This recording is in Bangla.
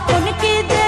আপনকে কি